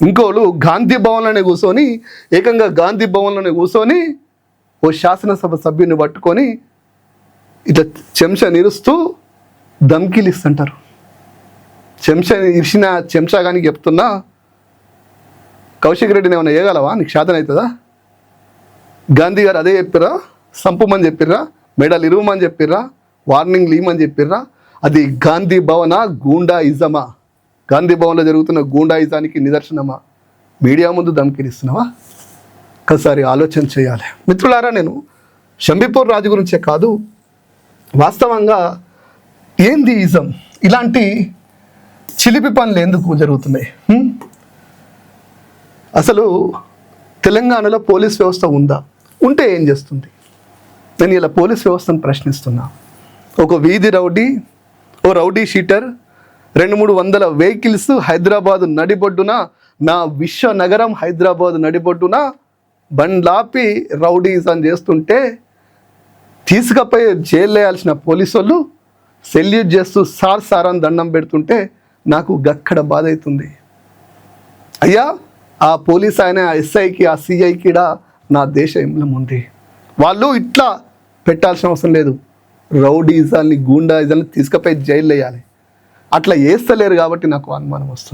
ఇంకోళ్ళు గాంధీ భవన్లోనే కూర్చొని ఏకంగా గాంధీ భవన్లోనే కూర్చొని ఓ శాసనసభ సభ్యుని పట్టుకొని ఇట్లా చెంచా నిరుస్తూ ధమ్కీలు ఇస్తుంటారు. చెంచా ఇరిచిన చెంచా కానీ చెప్తున్నా కౌశిక్ రెడ్డిని ఏమైనా వేయగలవా నీకు శాతం అవుతుందా? గాంధీ గారు అదే చెప్పిర్రా సంపమని చెప్పిర్రా మెడల్ ఇరువమని చెప్పిర్రా వార్నింగ్ లీమని చెప్పిర్రా అది గాంధీ భవన గూండా ఇజమా? గాంధీ భవన్లో జరుగుతున్న గూండాయిజానికి నిదర్శనమా? మీడియా ముందు ధమ్కినిస్తున్నావా ఒకసారి ఆలోచన చేయాలి. మిత్రులారా నేను షంబీపూర్ రాజు గురించే కాదు వాస్తవంగా ఏంది ఇజం ఇలాంటి చిలిపి పనులు ఎందుకు జరుగుతున్నాయి? అసలు తెలంగాణలో పోలీస్ వ్యవస్థ ఉందా? ఉంటే ఏం చేస్తుంది? నేను ఇలా పోలీస్ వ్యవస్థను ప్రశ్నిస్తున్నా. ఒక వీధి రౌడీ ఓ రౌడీ షీటర్ రెండు మూడు వందల వెహికల్స్ హైదరాబాద్ నడిబొడ్డున నా విశ్వ నగరం హైదరాబాద్ నడిబొడ్డున బండ్లాపి రౌడీస్ అని చేస్తుంటే తీసుకపోయి జైలు వేయాల్సిన పోలీసు వాళ్ళు సెల్యూట్ చేస్తూ సార్ సార్ అని దండం పెడుతుంటే నాకు గక్కడ బాధ అవుతుంది అయ్యా ఆ పోలీస్ ఆయన ఆ ఎస్ఐకి ఆ సిఐకి నా దేశ ఎంబ్లం ఉంది. వాళ్ళు ఇట్లా పెట్టాల్సిన అవసరం లేదు. రౌడీజాల్ని గూండాయిజాల్ని తీసుకుపోయి జైలు వేయాలి అట్లా వేస్తలేరు కాబట్టి నాకు అనుమానం వస్తుంది.